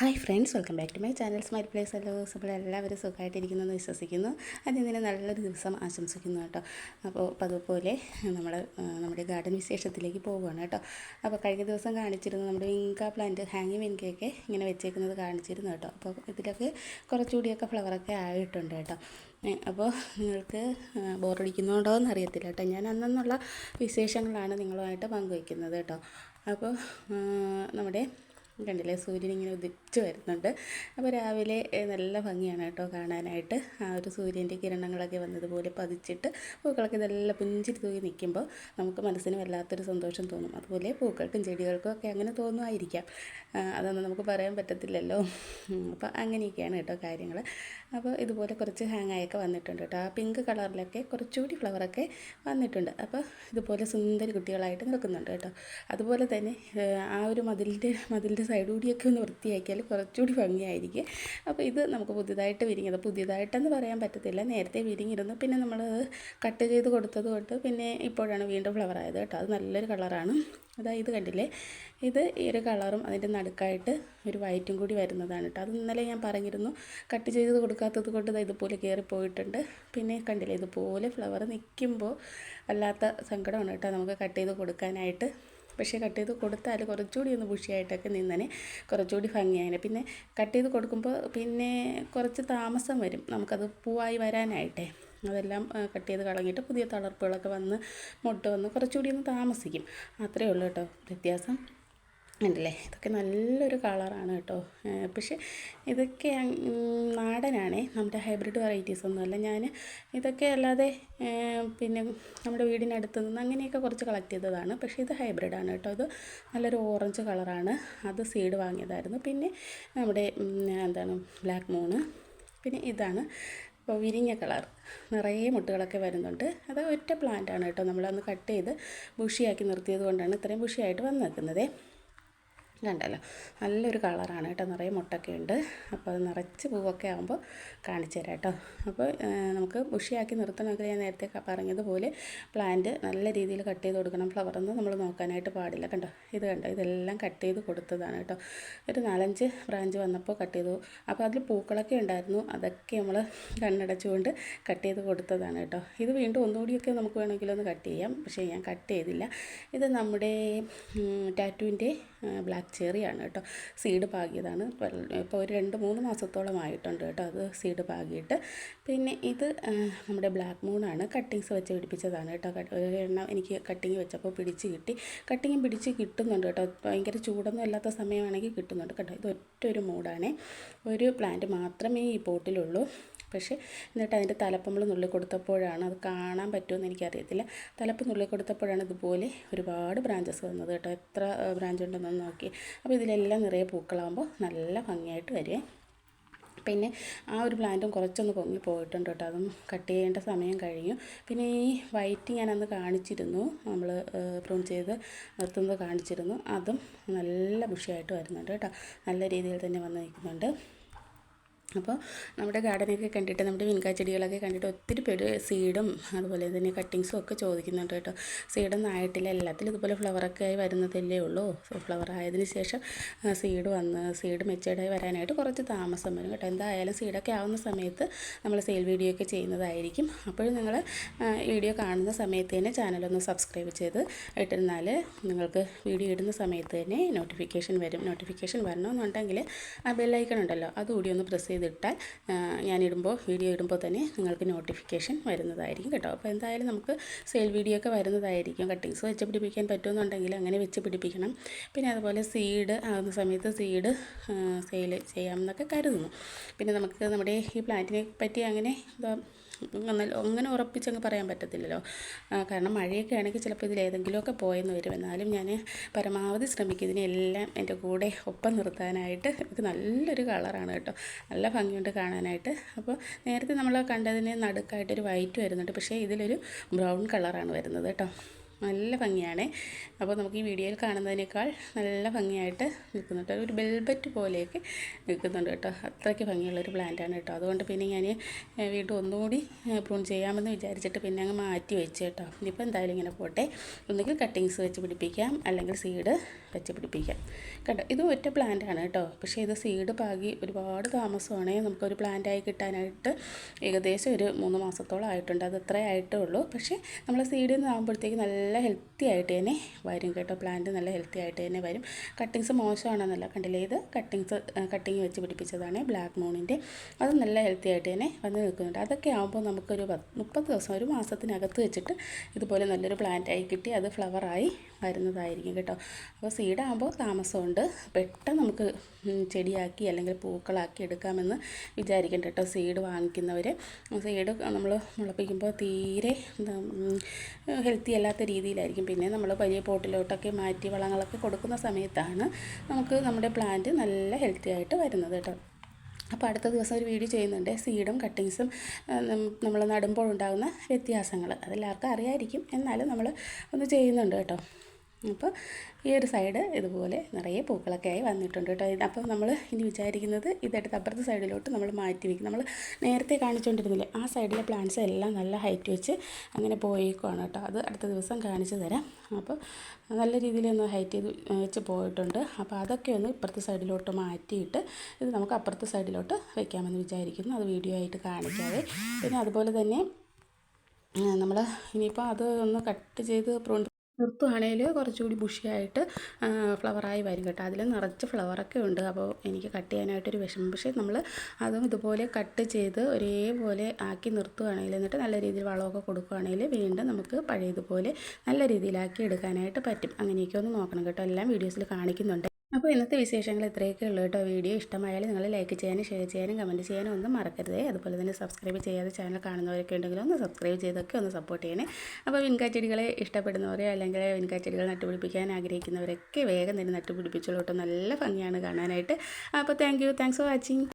Hi friends welcome back to my channel. Smile place hello അപ്പോൾ എല്ലാവരും സുഖമായിട്ടിരിക്കുന്നു എന്ന് വിശ്വസിക്കുന്നു. അതിന് നല്ലൊരു ദിവസം ആശംസിക്കുന്നു കേട്ടോ. അപ്പോൾ അതുപോലെ നമ്മൾ നമ്മുടെ ഗാർഡൻ വിശേഷത്തിലേക്ക് പോവുകയാണ് കേട്ടോ. അപ്പോൾ കഴിഞ്ഞ ദിവസം കാണിച്ചിരുന്നു നമ്മുടെ വിങ്ക പ്ലാന്റ് ഹാങ്ങിങ് വിൻകയൊക്കെ ഇങ്ങനെ വെച്ചേക്കുന്നത് കാണിച്ചിരുന്നു കേട്ടോ. അപ്പോൾ ഇതിലൊക്കെ കുറച്ചുകൂടിയൊക്കെ ഫ്ലവറൊക്കെ ആയിട്ടുണ്ട് കേട്ടോ. അപ്പോൾ നിങ്ങൾക്ക് ബോറടിക്കുന്നുണ്ടോ എന്ന് അറിയത്തില്ല കേട്ടോ. ഞാൻ അന്നെന്നുള്ള വിശേഷങ്ങളാണ് നിങ്ങളുമായിട്ട് പങ്കുവയ്ക്കുന്നത് കേട്ടോ. അപ്പോൾ നമ്മുടെ കണ്ടില്ലേ? സൂര്യൻ ഇങ്ങനെ ഉദിച്ച് വരുന്നുണ്ട്. അപ്പോൾ രാവിലെ നല്ല ഭംഗിയാണ് കേട്ടോ കാണാനായിട്ട്. ആ ഒരു സൂര്യന്റെ കിരണങ്ങളൊക്കെ വന്നതുപോലെ പതിച്ചിട്ട് പൂക്കളൊക്കെ നല്ല പുഞ്ചിരി തൂങ്ങി നിൽക്കുമ്പോൾ നമുക്ക് മനസ്സിന് വല്ലാത്തൊരു സന്തോഷം തോന്നും. അതുപോലെ പൂക്കൾക്കും ചെടികൾക്കും ഒക്കെ അങ്ങനെ തോന്നുമായിരിക്കാം. അതൊന്നും നമുക്ക് പറയാൻ പറ്റത്തില്ലല്ലോ. അപ്പോൾ അങ്ങനെയൊക്കെയാണ് കേട്ടോ കാര്യങ്ങൾ അപ്പോൾ ഇതുപോലെ കുറച്ച് ഹാങ്ങായൊക്കെ വന്നിട്ടുണ്ട് കേട്ടോ. ആ പിങ്ക് കളറിലൊക്കെ കുറച്ചുകൂടി ഫ്ലവറൊക്കെ വന്നിട്ടുണ്ട്. അപ്പോൾ ഇതുപോലെ സുന്ദരി കുട്ടികളായിട്ട് നിൽക്കുന്നുണ്ട് കേട്ടോ. അതുപോലെ തന്നെ ആ ഒരു മതിലിന്റെ മതിലിന്റെ സൈഡ് കൂടിയൊക്കെ ഒന്ന് വൃത്തിയാക്കിയാൽ കുറച്ചുകൂടി ഭംഗിയായിരിക്കും. അപ്പോൾ ഇത് നമുക്ക് പുതിയതായിട്ട് വിരിഞ്ഞത്. പുതിയതായിട്ടെന്ന് പറയാൻ പറ്റത്തില്ല. നേരത്തെ വിരിഞ്ഞിരുന്നു. പിന്നെ നമ്മൾ കട്ട് ചെയ്ത് കൊടുത്തത് കൊണ്ട് പിന്നെ ഇപ്പോഴാണ് വീണ്ടും ഫ്ലവർ ആയത് കേട്ടോ. അത് നല്ലൊരു കളറാണ്. അതായത് കണ്ടില്ലേ? ഇത് ഈ ഒരു കളറും അതിന്റെ നടുക്കായിട്ട് ഒരു വൈറ്റും കൂടി വരുന്നതാണ് കേട്ടോ. അത് ഇന്നലെ ഞാൻ പറഞ്ഞിരുന്നു. കട്ട് ചെയ്ത് കൊടുക്കാത്തത് കൊണ്ട് ഇതുപോലെ കയറിപ്പോയിട്ടുണ്ട് പിന്നെ കണ്ടില്ലേ? ഇതുപോലെ ഫ്ലവർ നിൽക്കുമ്പോൾ അല്ലാത്ത സങ്കടമാണ് കേട്ടോ നമുക്ക് കട്ട് ചെയ്ത് കൊടുക്കാനായിട്ട്. പക്ഷേ കട്ട് ചെയ്ത് കൊടുത്താൽ കുറച്ചുകൂടി ഒന്ന് ബുഷിയായിട്ടൊക്കെ നിന്നനെ കുറച്ചുകൂടി ഭംഗിയായനെ പിന്നെ കട്ട് ചെയ്ത് കൊടുക്കുമ്പോൾ പിന്നെ കുറച്ച് താമസം വരും. നമുക്കത് പൂവായി വരാനായിട്ടേ. അതെല്ലാം കട്ട് ചെയ്ത് കളഞ്ഞിട്ട് പുതിയ തളർപ്പുകളൊക്കെ വന്ന് മുട്ട വന്ന് കുറച്ചുകൂടി ഒന്ന് താമസിക്കും. അത്രയേ ഉള്ളൂ കേട്ടോ വ്യത്യാസം. ഉണ്ടല്ലേ? ഇതൊക്കെ നല്ലൊരു കളറാണ് കേട്ടോ. പക്ഷേ ഇതൊക്കെ നാടനാണേ. നമ്മുടെ ഹൈബ്രിഡ് വെറൈറ്റീസ് ഒന്നുമല്ല ഞാൻ ഇതൊക്കെ അല്ലാതെ പിന്നെ നമ്മുടെ വീടിനടുത്ത് നിന്ന് അങ്ങനെയൊക്കെ കുറച്ച് കളക്ട് ചെയ്തതാണ്. പക്ഷേ ഇത് ഹൈബ്രിഡാണ് കേട്ടോ. ഇത് നല്ലൊരു ഓറഞ്ച് കളറാണ്. അത് സീഡ് വാങ്ങിയതായിരുന്നു. പിന്നെ നമ്മുടെ എന്താണ് ബ്ലാക്ക് മൂണ്. പിന്നെ ഇതാണ് ഇപ്പോൾ വിരിഞ്ഞ കളർ. നിറയെ മുട്ടുകളൊക്കെ വരുന്നുണ്ട്. അത് ഒറ്റ പ്ലാന്റാണ് കേട്ടോ. നമ്മളന്ന് കട്ട് ചെയ്ത് ബുഷിയാക്കി നിർത്തിയത് കൊണ്ടാണ് ഇത്രയും ബുഷിയായിട്ട് വന്നേക്കുന്നത്. കണ്ടല്ലോ നല്ലൊരു കളറാണ് കേട്ടോ. നിറയെ മുട്ടൊക്കെ ഉണ്ട്. അപ്പോൾ അത് നിറച്ച് പൂവൊക്കെ ആകുമ്പോൾ കാണിച്ചു തരാം കേട്ടോ. അപ്പോൾ നമുക്ക് ബുഷിയാക്കി നിർത്തണമെങ്കിൽ ഞാൻ നേരത്തെ പറഞ്ഞതുപോലെ പ്ലാന്റ് നല്ല രീതിയിൽ കട്ട് ചെയ്ത് കൊടുക്കണം. ഫ്ലവറൊന്നും നമ്മൾ നോക്കാനായിട്ട് പാടില്ല കണ്ടോ? ഇത് കണ്ടോ? ഇതെല്ലാം കട്ട് ചെയ്ത് കൊടുത്തതാണ് കേട്ടോ. ഒരു നാലഞ്ച് ബ്രാഞ്ച് വന്നപ്പോൾ കട്ട് ചെയ്തു. അപ്പോൾ അതിൽ പൂക്കളൊക്കെ ഉണ്ടായിരുന്നു. അതൊക്കെ നമ്മൾ കണ്ണടച്ചുകൊണ്ട് കട്ട് ചെയ്ത് കൊടുത്തതാണ് കേട്ടോ. ഇത് വീണ്ടും ഒന്നുകൂടിയൊക്കെ നമുക്ക് വേണമെങ്കിൽ ഒന്ന് കട്ട് ചെയ്യാം. പക്ഷേ ഞാൻ കട്ട് ചെയ്തില്ല. ഇത് നമ്മുടെ ടാറ്റുവിന്റെ ബ്ലാക്ക് ചെറിയാണ് കേട്ടോ. സീഡ് പാകിയതാണ്. ഇപ്പോൾ ഒരു രണ്ട് മൂന്ന് മാസത്തോളം ആയിട്ടുണ്ട് കേട്ടോ അത് സീഡ് പാകിയിട്ട്. പിന്നെ ഇത് നമ്മുടെ ബ്ലാക്ക് മൂണാണ് കട്ടിങ്സ് വെച്ച് പിടിപ്പിച്ചതാണ് കേട്ടോ. എണ്ണം എനിക്ക് കട്ടിങ് വെച്ചപ്പോൾ പിടിച്ച് കിട്ടി. കട്ടിങ് പിടിച്ച് കിട്ടുന്നുണ്ട് കേട്ടോ. ഭയങ്കര ചൂടൊന്നും ഇല്ലാത്ത സമയമാണെങ്കിൽ കിട്ടുന്നുണ്ട് കേട്ടോ. ഇത് ഒറ്റ ഒരു ഒരു പ്ലാന്റ് മാത്രമേ ഈ പോട്ടിലുള്ളൂ. പക്ഷേ എന്നിട്ട് അതിന്റെ തലപ്പ് നമ്മൾ നുള്ളി കൊടുത്തപ്പോഴാണ് അത് കാണാൻ പറ്റുമെന്ന് എനിക്കറിയത്തില്ല. തലപ്പ് നുള്ളി കൊടുത്തപ്പോഴാണ് ഇതുപോലെ ഒരുപാട് ബ്രാഞ്ചസ് വന്നത് കേട്ടോ. എത്ര ബ്രാഞ്ച് ഉണ്ടെന്ന് നോക്കി. അപ്പോൾ ഇതിലെല്ലാം നിറയെ പൂക്കളാകുമ്പോൾ നല്ല ഭംഗിയായിട്ട് വരുമേ പിന്നെ ആ ഒരു പ്ലാന്റും കുറച്ചൊന്ന് പൊങ്ങി പോയിട്ടുണ്ട് കേട്ടോ. അതും കട്ട് ചെയ്യേണ്ട സമയം കഴിഞ്ഞു. പിന്നെ ഈ വൈറ്റ് ഞാൻ അന്ന് കാണിച്ചിരുന്നു നമ്മൾ പ്രൂൺ ചെയ്ത് നിർത്തുന്നത് കാണിച്ചിരുന്നു. അതും നല്ല ബുഷിയായിട്ട് വരുന്നുണ്ട് കേട്ടോ. നല്ല രീതിയിൽ തന്നെ വന്ന് നിൽക്കുന്നുണ്ട്. അപ്പോൾ നമ്മുടെ ഗാർഡനൊക്കെ കണ്ടിട്ട് നമ്മുടെ വിൻകാ ചെടികളൊക്കെ കണ്ടിട്ട് ഒത്തിരി പേര് സീഡും അതുപോലെ തന്നെ കട്ടിങ്സും ഒക്കെ ചോദിക്കുന്നുണ്ട് കേട്ടോ. സീഡൊന്നും ആയിട്ടില്ല. എല്ലാത്തിലും ഇതുപോലെ ഫ്ലവറൊക്കെ ആയി വരുന്നതല്ലേ ഉള്ളൂ. ഫ്ലവർ ആയതിനു ശേഷം സീഡ് വന്ന് സീഡ് മെച്ചേർഡായി വരാനായിട്ട് കുറച്ച് താമസം വരും കേട്ടോ. എന്തായാലും സീഡൊക്കെ ആവുന്ന സമയത്ത് നമ്മൾ സെയിൽ വീഡിയോ ഒക്കെ ചെയ്യുന്നതായിരിക്കും. അപ്പോഴും നിങ്ങൾ വീഡിയോ കാണുന്ന സമയത്ത് തന്നെ ചാനലൊന്ന് സബ്സ്ക്രൈബ് ചെയ്ത് ഇട്ടിരുന്നാൽ നിങ്ങൾക്ക് വീഡിയോ ഇടുന്ന സമയത്ത് തന്നെ നോട്ടിഫിക്കേഷൻ വരും. നോട്ടിഫിക്കേഷൻ വരണമെന്നുണ്ടെങ്കിൽ ആ ബെല്ലൈക്കൺ ഉണ്ടല്ലോ അതുകൂടി ഒന്ന് പ്രസ് ചെയ്ത് ചെയ്തിട്ടാൽ ഞാനിടുമ്പോൾ വീഡിയോ ഇടുമ്പോൾ തന്നെ നിങ്ങൾക്ക് നോട്ടിഫിക്കേഷൻ വരുന്നതായിരിക്കും കേട്ടോ. അപ്പോൾ എന്തായാലും നമുക്ക് സെയിൽ വീഡിയോ ഒക്കെ വരുന്നതായിരിക്കും. കട്ടിങ്സ് വെച്ച് പിടിപ്പിക്കാൻ പറ്റുമെന്നുണ്ടെങ്കിൽ അങ്ങനെ വെച്ച് പിടിപ്പിക്കണം. പിന്നെ അതുപോലെ സീഡ് ആകുന്ന സമയത്ത് സീഡ് സെയിൽ ചെയ്യാമെന്നൊക്കെ കരുതുന്നു. പിന്നെ നമുക്ക് നമ്മുടെ ഈ പ്ലാന്റിനെ പറ്റി അങ്ങനെ അങ്ങനെ ഉറപ്പിച്ചങ്ങ് പറയാൻ പറ്റത്തില്ലല്ലോ. കാരണം മഴയൊക്കെ ആണെങ്കിൽ ചിലപ്പോൾ ഇതിൽ ഏതെങ്കിലുമൊക്കെ പോയെന്ന് വരും. എന്നാലും ഞാൻ പരമാവധി ശ്രമിക്കും. ഇതിനെല്ലാം എന്റെ കൂടെ ഒപ്പം നിർത്താനായിട്ട്. ഇത് നല്ലൊരു കളറാണ് കേട്ടോ. നല്ല ഭംഗിയുണ്ട് കാണാനായിട്ട്. അപ്പോൾ നേരത്തെ നമ്മൾ കണ്ടതിന് നടുക്കായിട്ടൊരു വൈറ്റ് വരുന്നുണ്ട് പക്ഷേ ഇതിലൊരു ബ്രൗൺ കളറാണ് വരുന്നത് കേട്ടോ. നല്ല ഭംഗിയാണ്. അപ്പോൾ നമുക്ക് ഈ വീഡിയോയിൽ കാണുന്നതിനേക്കാൾ നല്ല ഭംഗിയായിട്ട് നിൽക്കുന്നുണ്ട്. ഒരു ബെൽബറ്റ് പോലെയൊക്കെ നിൽക്കുന്നുണ്ട് കേട്ടോ. അത്രയ്ക്ക് ഭംഗിയുള്ളൊരു പ്ലാന്റാണ് കേട്ടോ. അതുകൊണ്ട് പിന്നെ ഞാൻ വീണ്ടും ഒന്നുകൂടി പ്രൂൺ ചെയ്യാമെന്ന് വിചാരിച്ചിട്ട് പിന്നെ അങ്ങ് മാറ്റി വെച്ച് കേട്ടോ. ഇനിയിപ്പോൾ എന്തായാലും ഇങ്ങനെ പോട്ടെ. ഒന്നുകിൽ കട്ടിങ്സ് വെച്ച് പിടിപ്പിക്കാം അല്ലെങ്കിൽ സീഡ് വെച്ച് പിടിപ്പിക്കാം. കേട്ടോ ഇത് ഒറ്റ പ്ലാന്റാണ് കേട്ടോ. പക്ഷേ ഇത് സീഡ് പാകി ഒരുപാട് താമസമാണ്. നമുക്കൊരു പ്ലാന്റായി കിട്ടാനായിട്ട് ഏകദേശം ഒരു മൂന്ന് മാസത്തോളം ആയിട്ടുണ്ട്. അത് അത്രേ ആയിട്ടേ ഉള്ളൂ. പക്ഷേ നമ്മൾ സീഡിൽ നിന്ന് ആകുമ്പോഴത്തേക്ക് നല്ല നല്ല ഹെൽത്തി ആയിട്ട് തന്നെ വരും കേട്ടോ. പ്ലാന്റ് നല്ല ഹെൽത്തി ആയിട്ട് തന്നെ വരും. കട്ടിങ്സ് മോശമാണെന്നല്ല കണ്ടില്ലേ? ഇത് കട്ടിങ്സ് കട്ടിങ് വെച്ച് പിടിപ്പിച്ചതാണ് ബ്ലാക്ക് മൂണിന്റെ അത് നല്ല ഹെൽത്തി ആയിട്ട് തന്നെ വന്ന് നിൽക്കുന്നുണ്ട്. അതൊക്കെ ആകുമ്പോൾ നമുക്കൊരു മുപ്പത് ദിവസം ഒരു മാസത്തിനകത്ത് വെച്ചിട്ട് ഇതുപോലെ നല്ലൊരു പ്ലാന്റായി കിട്ടി അത് ഫ്ലവറായി വരുന്നതായിരിക്കും കേട്ടോ. അപ്പോൾ സീഡാകുമ്പോൾ താമസമുണ്ട്. പെട്ടെന്ന് നമുക്ക് ചെടിയാക്കി അല്ലെങ്കിൽ പൂക്കളാക്കി എടുക്കാമെന്ന് വിചാരിക്കണ്ട കേട്ടോ സീഡ് വാങ്ങിക്കുന്നവർ സീഡ് നമ്മൾ മുളപ്പിക്കുമ്പോൾ തീരെ ഹെൽത്തി അല്ലാത്ത രീതിയിലായിരിക്കും. പിന്നെ നമ്മൾ വലിയ പോട്ടിലോട്ടൊക്കെ മാറ്റി വളങ്ങളൊക്കെ കൊടുക്കുന്ന സമയത്താണ് നമുക്ക് നമ്മുടെ പ്ലാന്റ് നല്ല ഹെൽത്തി ആയിട്ട് വരുന്നത് കേട്ടോ അപ്പോൾ അടുത്ത ദിവസം ഒരു വീഡിയോ ചെയ്യുന്നുണ്ട്. സീഡും കട്ടിങ്സും നമ്മൾ നടുമ്പോൾ ഉണ്ടാകുന്ന വ്യത്യാസങ്ങൾ അതെല്ലാവർക്കും അറിയായിരിക്കും. എന്നാലും നമ്മൾ ഒന്ന് ചെയ്യുന്നുണ്ട് കേട്ടോ. അപ്പോൾ ഈ ഒരു സൈഡ് ഇതുപോലെ നിറയെ പൂക്കളൊക്കെ ആയി വന്നിട്ടുണ്ട് കേട്ടോ. അപ്പോൾ നമ്മൾ ഇനി വിചാരിക്കുന്നത് ഇതെടുത്ത് അപ്പുറത്തെ സൈഡിലോട്ട് നമ്മൾ മാറ്റി വയ്ക്കും നമ്മൾ നേരത്തെ കാണിച്ചുകൊണ്ടിരുന്നില്ലേ ആ സൈഡിലെ പ്ലാന്റ്സ് എല്ലാം നല്ല ഹൈറ്റ് വെച്ച് അങ്ങനെ പോയേക്കുവാണ് കേട്ടോ. അത് അടുത്ത ദിവസം കാണിച്ചു തരാം. അപ്പോൾ നല്ല രീതിയിൽ ഒന്ന് ഹൈറ്റ് ചെയ്ത് വെച്ച് പോയിട്ടുണ്ട്. അപ്പോൾ അതൊക്കെ ഒന്ന് ഇപ്പുറത്തെ സൈഡിലോട്ട് മാറ്റിയിട്ട് ഇത് നമുക്ക് അപ്പുറത്തെ സൈഡിലോട്ട് വയ്ക്കാമെന്ന് വിചാരിക്കുന്നു. അത് വീഡിയോ ആയിട്ട് കാണിക്കാതെ പിന്നെ അതുപോലെ തന്നെ നമ്മൾ ഇനിയിപ്പോൾ അത് ഒന്ന് കട്ട് ചെയ്ത് പ്രൂൺ നിർത്തുവാണെങ്കിൽ കുറച്ചുകൂടി ബുഷിയായിട്ട് ഫ്ലവറായി വരും കേട്ടോ. അതിൽ നിറച്ച് ഫ്ലവറൊക്കെ ഉണ്ട്. അപ്പോൾ എനിക്ക് കട്ട് ചെയ്യാനായിട്ടൊരു വിഷമം. പക്ഷേ നമ്മൾ അതും ഇതുപോലെ കട്ട് ചെയ്ത് ഒരേപോലെ ആക്കി നിർത്തുകയാണെങ്കിൽ എന്നിട്ട് നല്ല രീതിയിൽ വളമൊക്കെ കൊടുക്കുകയാണെങ്കിൽ വീണ്ടും നമുക്ക് പഴയതുപോലെ നല്ല രീതിയിലാക്കി എടുക്കാനായിട്ട് പറ്റും. അങ്ങനെയൊക്കെ ഒന്ന് നോക്കണം കേട്ടോ. എല്ലാം വീഡിയോസിൽ കാണിക്കുന്നുണ്ട്. അപ്പോൾ ഇന്നത്തെ വിശേഷങ്ങൾ ഇത്രയൊക്കെ ഉള്ളൂ കേട്ടോ. വീഡിയോ ഇഷ്ടമായാലും നിങ്ങൾ ലൈക്ക് ചെയ്യാനും ഷെയർ ചെയ്യാനും കമന്റ് ചെയ്യാനും ഒന്നും മറക്കരുത്. അതുപോലെ തന്നെ സബ്സ്ക്രൈബ് ചെയ്യാതെ ചാനൽ കാണുന്നവരൊക്കെ ഉണ്ടെങ്കിൽ ഒന്ന് സബ്സ്ക്രൈബ് ചെയ്തൊക്കെ ഒന്ന് സപ്പോർട്ട് ചെയ്യണേ. അപ്പോൾ വിൻകാച്ചെടികളെ ഇഷ്ടപ്പെടുന്നവരെ അല്ലെങ്കിൽ വിൻകാച്ചെടികൾ നട്ടുപിടിപ്പിക്കാൻ ആഗ്രഹിക്കുന്നവരൊക്കെ വേഗം തന്നെ നട്ടുപിടിപ്പിച്ചോളൂ കേട്ടോ. നല്ല ഭംഗിയാണ് കാണാനായിട്ട്. അപ്പോൾ thank you thanks for watching